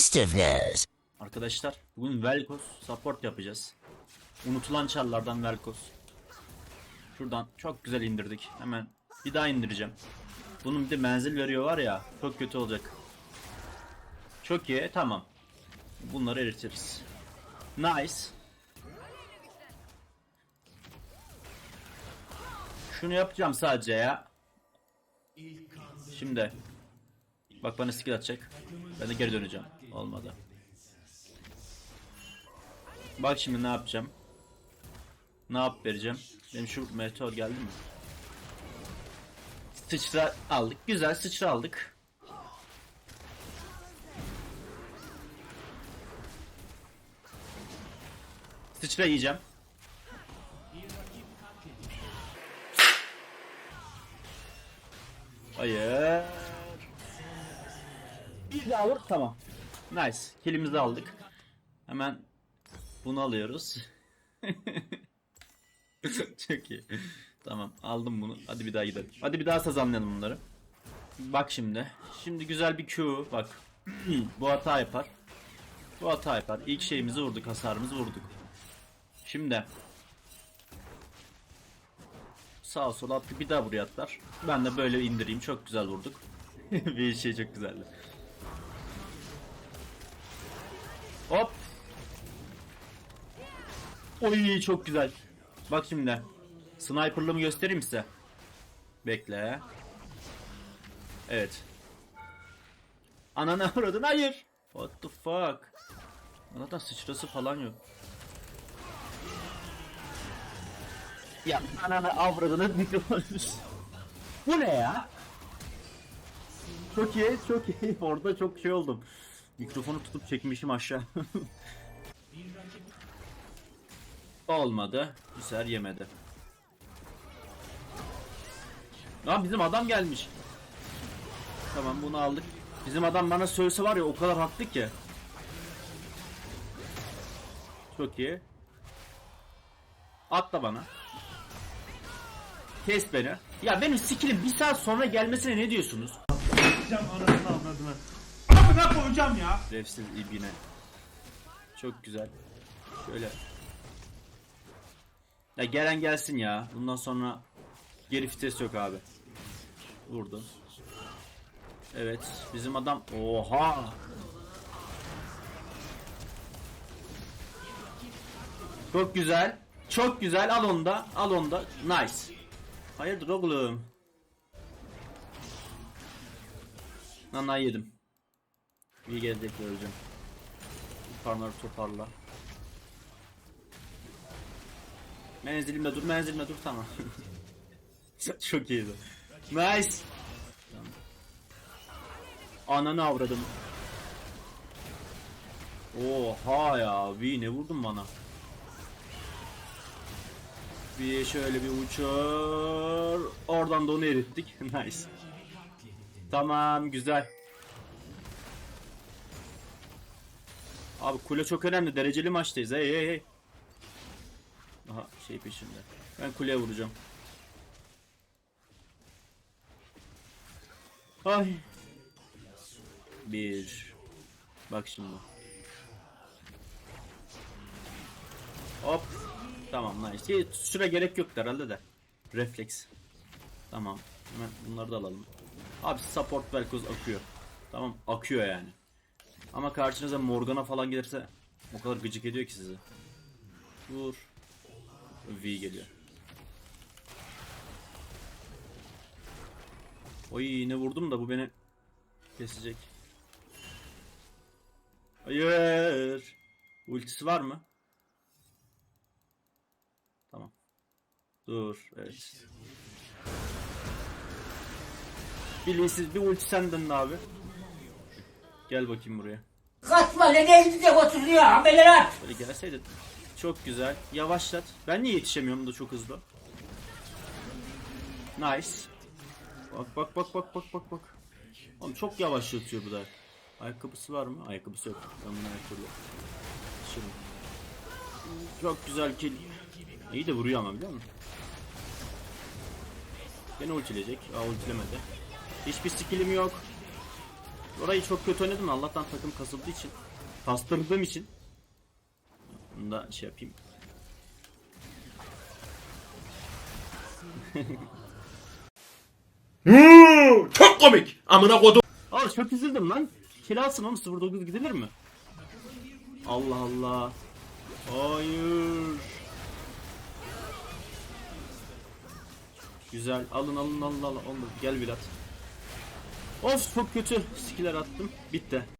suggestiveness. Arkadaşlar bugün Velkos support yapacağız. Unutulan çarlardan Velkos. Şuradan çok güzel indirdik. Hemen bir daha indireceğim. Bunun bir de menzil veriyor var ya çok kötü olacak. Çok iyi tamam. Bunları eritiriz. Nice. Şunu yapacağım sadece ya. Şimdi. Bak bana skill atacak. Ben de geri döneceğim. Olmadı. Bak şimdi ne yapacağım. Ne yap vereceğim. Benim şu meteor geldi mi? Sıçra aldık. Güzel sıçra aldık. Sıçra yiyeceğim. Hayır. Bir daha vur tamam. Nice. Killimizi aldık. Hemen bunu alıyoruz. Çok iyi. Tamam aldım bunu. Hadi bir daha gidelim. Hadi bir daha sazanlayalım bunları. Bak şimdi. Şimdi güzel bir Q. Bak. Bu hata yapar. Bu hata yapar. İlk şeyimizi vurduk. Hasarımızı vurduk. Şimdi. Sağa sola attı. Bir daha buraya atlar. Ben de böyle indireyim. Çok güzel vurduk. bir şey çok güzeldi. Hop. Oy çok güzel. Bak şimdi. Sniper'lığımı göstereyim size. Bekle. Evet. Ananı avradın hayır. What the fuck. Zaten sıçrası falan yok. Ya ananı avradını mikrofon. Bu ne ya? Çok iyi, çok iyi. Orada çok şey oldum. Mikrofonu tutup çekmişim aşağı. Olmadı. Sefer yemedi. Lan bizim adam gelmiş. Tamam bunu aldık. Bizim adam bana söylese var ya o kadar haklı ki. Çok iyi. Atla bana. Kes beni. Ya benim skillim bir saat sonra gelmesine ne diyorsunuz? Anasını avradını. Amına koyacağım ya. Refsiz ibine. Çok güzel. Şöyle. Ya gelen gelsin ya. Bundan sonra geri vites yok abi. Vurdu. Evet. Bizim adam. Oha. Çok güzel. Çok güzel. Al onu da. Al onu da. Nice. Hayırdır oğlum? Nana yedim. İyi gelecek öleceğim. Yukarıları toparla. Menzilimde dur, menzilimde dur tamam. Çok iyiydi. Nice. Tamam. Ananı avradım. Oha ya, bir ne vurdun bana? Bir şöyle bir uçur. Oradan da onu erittik. nice. Tamam, güzel. Abi kule çok önemli. Dereceli maçtayız. Hey hey hey. Aha şey peşinde. Ben kuleye vuracağım. Ay. Bir. Bak şimdi. Hop. Tamam nice. Süre gerek yok herhalde de. Refleks. Tamam. Hemen bunları da alalım. Abi support Velkoz akıyor. Tamam akıyor yani. Ama karşınıza Morgana falan gelirse o kadar gıcık ediyor ki sizi. Vur. V geliyor. Oy ne vurdum da bu beni kesecek. Hayır. Ultisi var mı? Tamam. Dur. Evet. Bilinçsiz bir ulti senden de abi. Gel bakayım buraya. Kaçma lan elinize oturuyor ameler. Böyle gelseydin. Çok güzel. Yavaşlat. Ben niye yetişemiyorum da çok hızlı. Nice. Bak bak bak bak bak bak bak. Oğlum çok yavaşlatıyor bu da. Ayakkabısı var mı? Ayakkabısı yok. Ben bunu ayakkabı. Şimdi. Çok güzel kill. İyi de vuruyor ama biliyor musun? Beni ultileyecek. Aa ultilemedi. Hiçbir skillim yok. Orayı çok kötü oynadım da Allah'tan takım kasıldığı için. Kastırdığım için. Bunu da şey yapayım. Hmm, çok komik. Amına kodum. Abi çok üzüldüm lan. Kill alsın oğlum 09 gidilir mi? Allah Allah. Hayır. Güzel. Alın alın alın alın. Olmadı. Gel Virat. Of çok kötü. Skiller attım. Bitti.